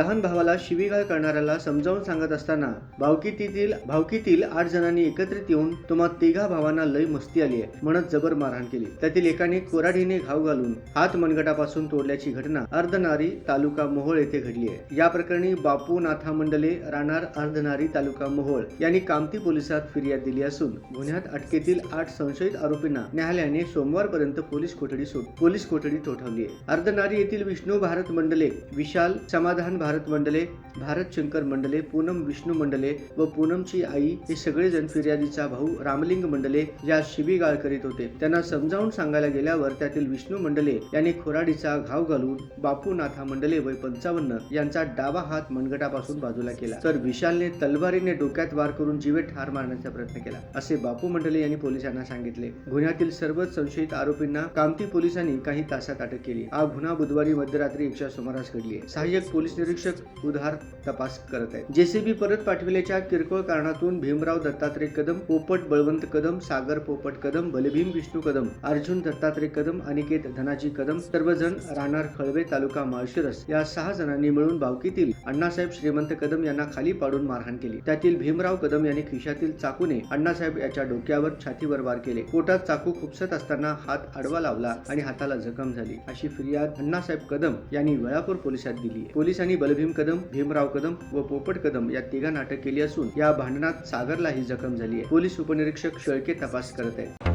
लहान भावाला शिवीगाळ करणाऱ्याला समजावून सांगत असताना भावकीतील भावकीतील आठ जणांनी एकत्रित येऊन तुम्हा तिघा भावांना लय मस्ती आली आहे म्हणत जबर मारहाण केली. त्यातील एकाने कोराडीने घाव घालून हात मनगटापासून तोडल्याची घटना अर्धनारी तालुका मोहोळ येथे घडली आहे. या प्रकरणी बापू नाथा मंडले राहणार अर्धनारी तालुका मोहोळ यांनी कामती पोलिसात फिर्याद दिली असून गुन्ह्यात अटकेतील आठ संशयित आरोपींना न्यायालयाने सोमवारपर्यंत पोलीस कोठडी सोड पोलीस कोठडी ठोठावली आहे. अर्धनारी येथील विष्णू भारत मंडले विशाल समाधान भारत भारत मंडले भारत शंकर मंडले पूनम विष्णू मंडले व पूनमची आई हे सगळेजण फिर्यादीचा भाऊ रामलिंग मंडले या शिबीगाळ करीत होते. त्यांना समजावून सांगायला गेल्यावर त्यातील विष्णू मंडले यांनी खोराडीचा घाव घालून बापूनाथा मंडले वय पंचावन्न यांचा डावा हात मनगटापासून बाजूला केला. तर विशालने तलवारीने डोक्यात वार करून जीवे ठार मारण्याचा प्रयत्न केला असे बापू मंडले यांनी पोलिसांना सांगितले. गुन्ह्यातील सर्वच संशयित आरोपींना कामती पोलिसांनी काही तासात अटक केली. हा गुन्हा बुधवारी मध्यरात्री एकच्या सुमारास घडली सहाय्यक पोलीस निरीक्षक उधार तपास करत आहेत. जेसीबी परत पाठविल्याच्या किरकोळ कारणातून भीमराव दत्तात्रय कदम पोपट बळवंत कदम सागर पोपट कदम बलभीम विष्णू कदम अर्जुन दत्तात्रय कदम अनिकेत धनाजी कदम सर्वजण राहणार खळवे तालुका माळशिरस या सहा जणांनी मिळून भावकीतील अण्णासाहेब श्रीमंत कदम यांना खाली पाडून मारहाण केली. त्यातील भीमराव कदम यांनी खिशातील चाकूने अण्णासाहेब याच्या डोक्यावर छातीवर वार केले. पोटात चाकू खुपसत असताना हात आडवा लावला आणि हाताला जखम झाली. अशी फिर्याद अण्णासाहेब कदम यांनी वेळापूर पोलिसात दिली पोलिसांनी बलभीम कदम भीमराव कदम व पोपट कदम या तिघांना अटक केली असून या भांडणात सागरलाही जखम झाली आहे पोलीस उपनिरीक्षक शेळके तपास करत आहेत.